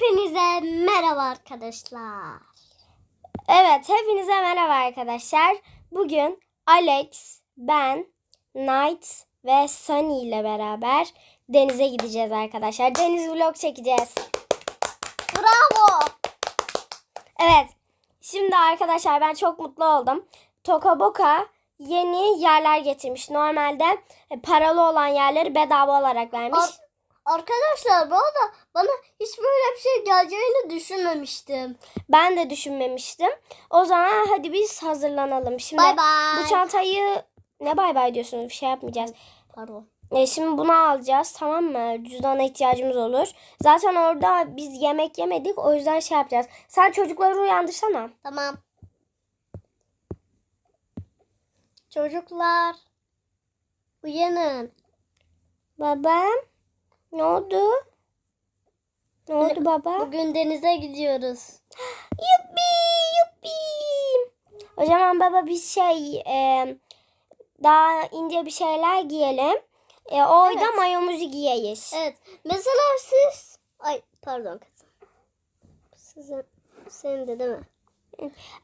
Hepinize merhaba arkadaşlar. Evet, hepinize merhaba arkadaşlar. Bugün Alex, ben, Knight ve Sunny ile beraber denize gideceğiz arkadaşlar. Deniz vlog çekeceğiz. Bravo. Evet, şimdi arkadaşlar ben çok mutlu oldum. Tokaboka yeni yerler getirmiş. Normalde e, paralı olan yerleri bedava olarak vermiş. Ar- arkadaşlar bu arada bana hiç böyle bir şey geleceğini düşünmemiştim. Ben de düşünmemiştim. O zaman hadi biz hazırlanalım. Şimdi Bay bay. bu çantayı ne bay bay diyorsunuz? Bir şey yapmayacağız. Pardon. E, şimdi bunu alacağız tamam mı? Cüzdana ihtiyacımız olur. Zaten orada biz yemek yemedik. O yüzden şey yapacağız. Sen çocukları uyandırsana. Tamam. Çocuklar. Uyanın. Babam. Ne oldu? Ne oldu baba? Bugün denize gidiyoruz. Yuppi yuppi. O zaman baba biz şey e, daha ince bir şeyler giyelim. E, orada Evet. mayomuzu giyeyiz. Evet. Mesela siz... Ay pardon kızım. Sizin, senin de değil mi?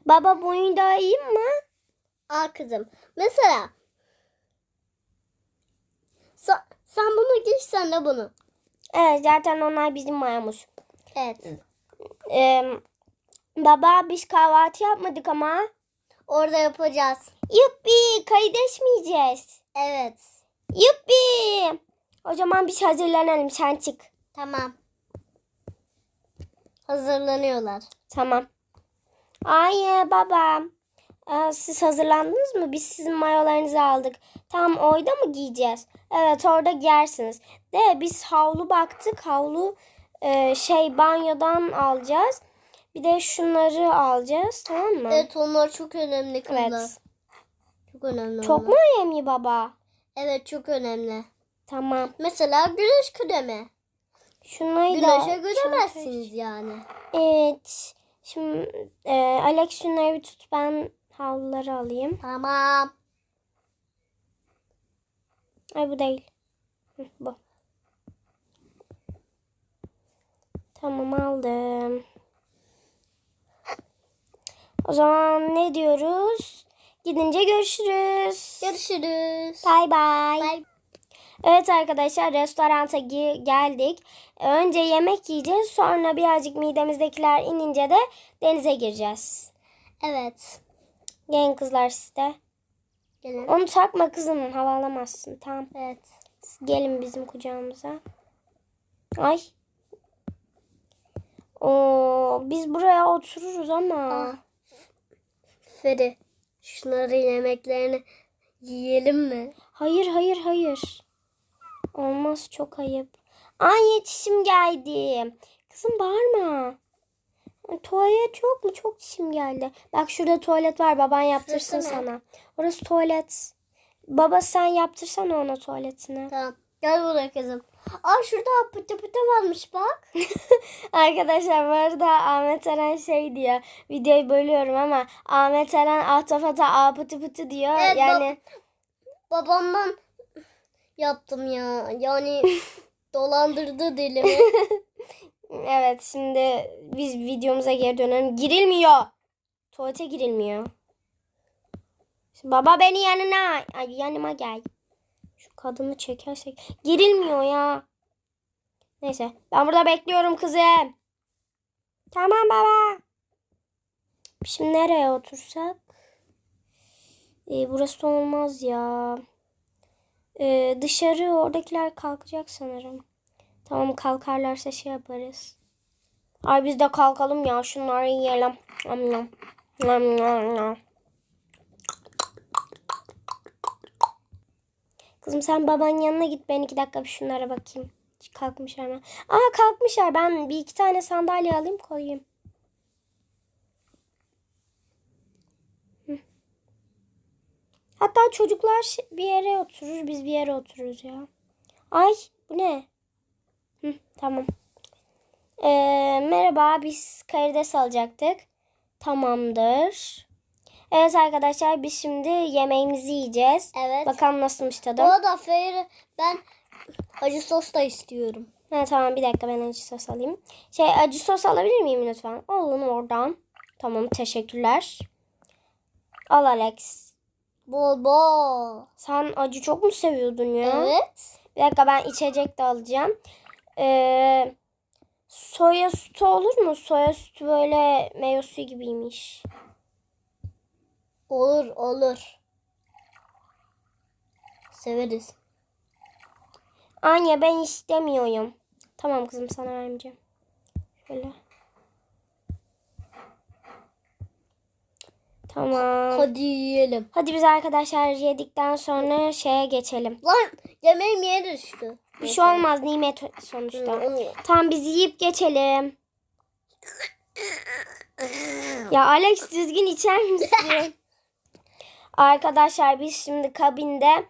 Baba boyun da iyi mi? Al kızım. Mesela sen, sen bunu giy sen de bunu. Evet zaten onlar bizim mayomuz. Evet. E, baba biz kahvaltı yapmadık ama. Orada yapacağız. Yuppi kaydeşmeyeceğiz. Evet. Yuppi. O zaman biz hazırlanalım sen çık. Tamam. Hazırlanıyorlar. Tamam. Ay baba. Aa, siz hazırlandınız mı? Biz sizin mayolarınızı aldık. Tam orada mı giyeceğiz? Evet orada giyersiniz. De biz havlu baktık. Havlu e, şey banyodan alacağız. Bir de şunları alacağız tamam mı? Evet onlar çok önemli kızlar. Evet. Çok önemli. Çok onlar. mu önemli baba? Evet çok önemli. Tamam. Mesela güneş kremi. Şunları da... Güneşe göremezsiniz yani. Evet. Şimdi e, Alex şunları bir tut. Ben havluları alayım. Tamam. Ay bu değil. Hı, bu. Tamam aldım. O zaman ne diyoruz? Gidince görüşürüz. Görüşürüz. Bye. Bye. Evet arkadaşlar restoranta geldik. Önce yemek yiyeceğiz. Sonra birazcık midemizdekiler inince de denize gireceğiz. Evet. Gelin kızlar siz de. Gelin. Onu takma kızım. Hava alamazsın. Tamam. Evet. Gelin bizim kucağımıza. Ay. Oo, biz buraya otururuz ama. Ah. Feri. Şunları yemeklerini yiyelim mi? Hayır hayır hayır. Olmaz çok ayıp. Ay yetişim geldi. Kızım bağırma. Tuvalet yok mu? Çok çişim geldi. Bak şurada tuvalet var. Baban yaptırsın Şurası ne? sana. Orası tuvalet. Baba sen yaptırsana ona tuvaletini. Tamam. Gel buraya kızım. Aa şurada pıtı pıtı varmış bak. Arkadaşlar bu arada Ahmet Eren şey diyor. Videoyu bölüyorum ama Ahmet Eren ahtapota a pıtı pıtı diyor. Evet, yani Babamdan yaptım ya. Yani dolandırdı dilimi. Evet şimdi biz videomuza geri dönelim. Girilmiyor. Tuvalete girilmiyor. Baba beni yanına. Ay yanıma gel. Şu kadını çekersek. Girilmiyor ya. Neyse ben burada bekliyorum kızım. Tamam baba. Şimdi nereye otursak? Ee, burası olmaz ya. Ee, dışarı oradakiler kalkacak sanırım. Tamam kalkarlarsa şey yaparız. Ay biz de kalkalım ya şunları yiyelim. Nam nam. Nam nam nam. Kızım sen babanın yanına git ben iki dakika bir şunlara bakayım. Kalkmışlar mı? Aa kalkmışlar. Ben bir iki tane sandalye alayım koyayım. Hatta çocuklar şi- bir yere oturur biz bir yere otururuz ya. Ay bu ne? Hı, tamam. Ee, merhaba biz karides alacaktık. Tamamdır. Evet arkadaşlar biz şimdi yemeğimizi yiyeceğiz. Evet. Bakalım nasılmış tadı. Bu arada Feri ben acı sos da istiyorum. Ha, tamam bir dakika ben acı sos alayım. Şey acı sos alabilir miyim lütfen? Alın oradan. Tamam teşekkürler. Al Alex. Bol bol. Sen acı çok mu seviyordun ya? Evet. Bir dakika ben içecek de alacağım. Ee, soya sütü olur mu? Soya sütü böyle meyve suyu gibiymiş. Olur olur. Severiz. Anne ben istemiyorum. Tamam kızım sana vermeyeceğim. Şöyle. Tamam. Hadi yiyelim. Hadi biz arkadaşlar yedikten sonra şeye geçelim. Lan yemeğim yere düştü. Bir şey olmaz nimet sonuçta. Tamam biz yiyip geçelim. Ya Alex düzgün içer misin? Arkadaşlar biz şimdi kabinde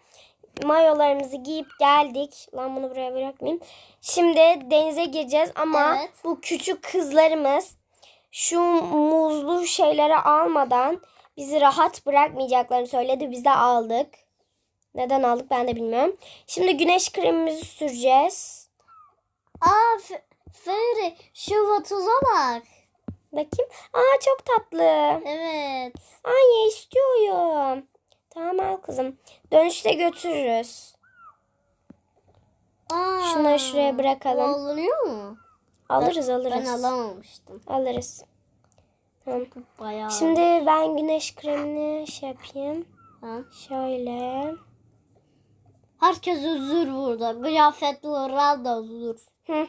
mayolarımızı giyip geldik. Lan bunu buraya bırakmayayım. Şimdi denize gireceğiz ama Evet. bu küçük kızlarımız şu muzlu şeyleri almadan bizi rahat bırakmayacaklarını söyledi. Biz de aldık. Neden aldık ben de bilmiyorum. Şimdi güneş kremimizi süreceğiz. Aa Feri şu vatuza bak. Bakayım. Aa çok tatlı. Evet. Anne istiyorum. Tamam al kızım. Dönüşte götürürüz. Aa, Şunları şuraya bırakalım. Alınıyor mu? Alırız Ben alırız. alamamıştım. Alırız. Tamam. Bayağı. Şimdi ben güneş kremini şey yapayım. Ha. Şöyle. Herkes üzür burada. Kıyafetli oral da üzür. Hı.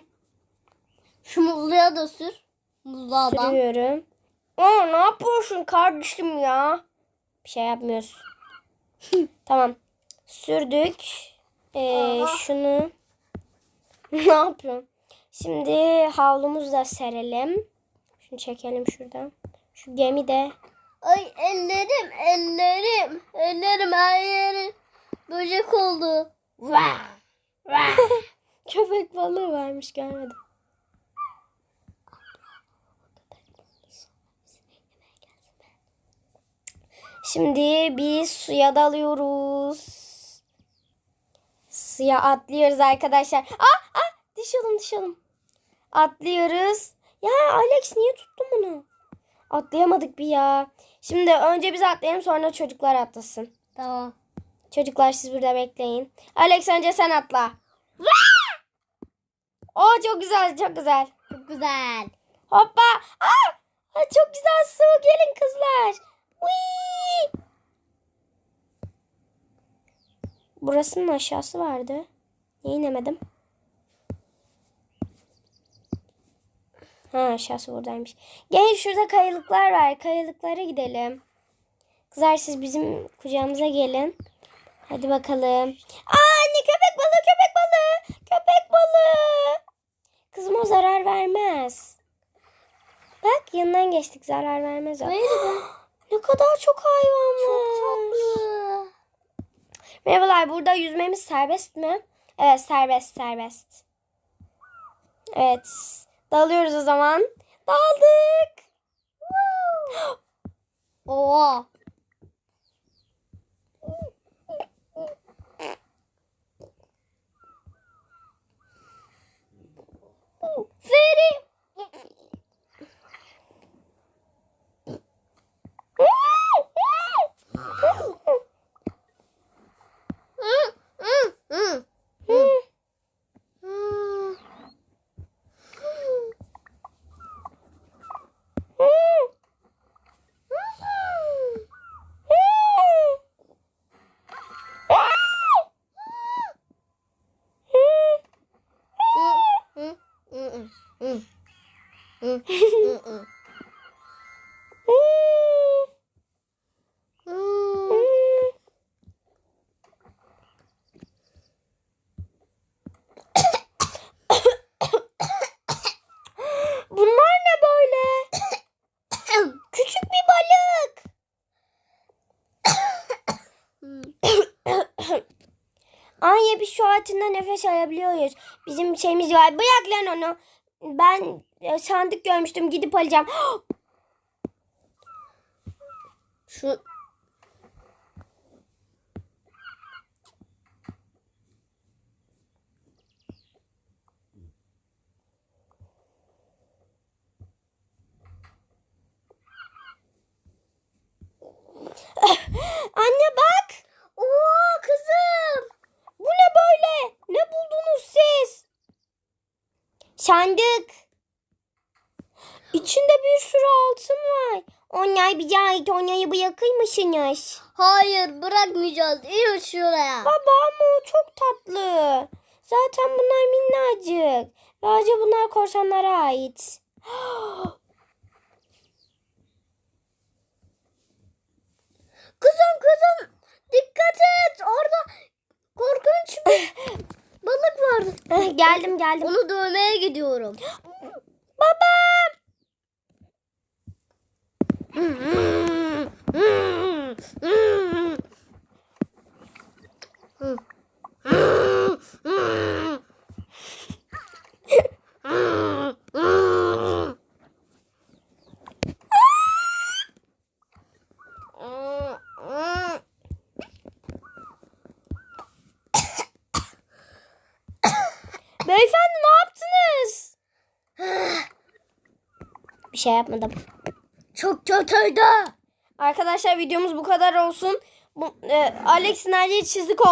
Şu muzluya da sür. Muzlu adam. Sürüyorum. Aa ne yapıyorsun kardeşim ya? Bir şey yapmıyoruz. tamam. Sürdük. Ee, şunu. ne yapıyorsun? Şimdi havlumuzu da serelim. Şunu çekelim şuradan. Şu gemi de. Ay ellerim ellerim. Ellerim her yeri böcek oldu. Vah. Vah. Köpek balığı varmış görmedim. Şimdi biz suya dalıyoruz. Suya atlıyoruz arkadaşlar. Ah ah düşelim düşelim. Atlıyoruz. Ya Alex niye tuttun bunu? Atlayamadık bir ya. Şimdi önce biz atlayalım sonra çocuklar atlasın. tamam. Çocuklar siz burada bekleyin. Alex önce sen atla. Oo çok güzel çok güzel. Çok güzel. Hoppa. Aa, çok güzel su. Gelin kızlar. Whee! Burasının aşağısı vardı. Niye inemedim? Ha aşağısı buradaymış. Gel şurada kayalıklar var. Kayalıklara gidelim. Kızlar siz bizim kucağımıza gelin. Hadi bakalım. Aa anne köpek balığı köpek balığı. Köpek balığı. Kızım o zarar vermez. Bak yanından geçtik zarar vermez o. Ne kadar çok hayvan var. tatlı. Merhabalar burada yüzmemiz serbest mi? Evet serbest serbest. Evet. Dalıyoruz o zaman. Daldık. Oo. Feri. Hı, hı, hı. Hı. Hı, hı, hı, hı. Bir. Anya biz şu altından nefes alabiliyoruz. Bizim şeyimiz var. Bırak lan onu. Ben e, sandık görmüştüm. Gidip alacağım. Şu İçinde bir sürü altın var. Onlar bize ait. Onları bırakır mısınız? Hayır bırakmayacağız. İn şuraya. Baba ama o çok tatlı. Zaten bunlar minnacık. Sadece bunlar korsanlara ait. Kızım kızım dikkat et. Orada korkunç bir balık vardı. Eh, geldim geldim. Onu dövmeye gidiyorum. Babam. Beyefendi ne yaptınız? Bir şey yapmadım. Çok kötüydü. Arkadaşlar videomuz bu kadar olsun. Bu, e, Alex Naciye çizik oldu.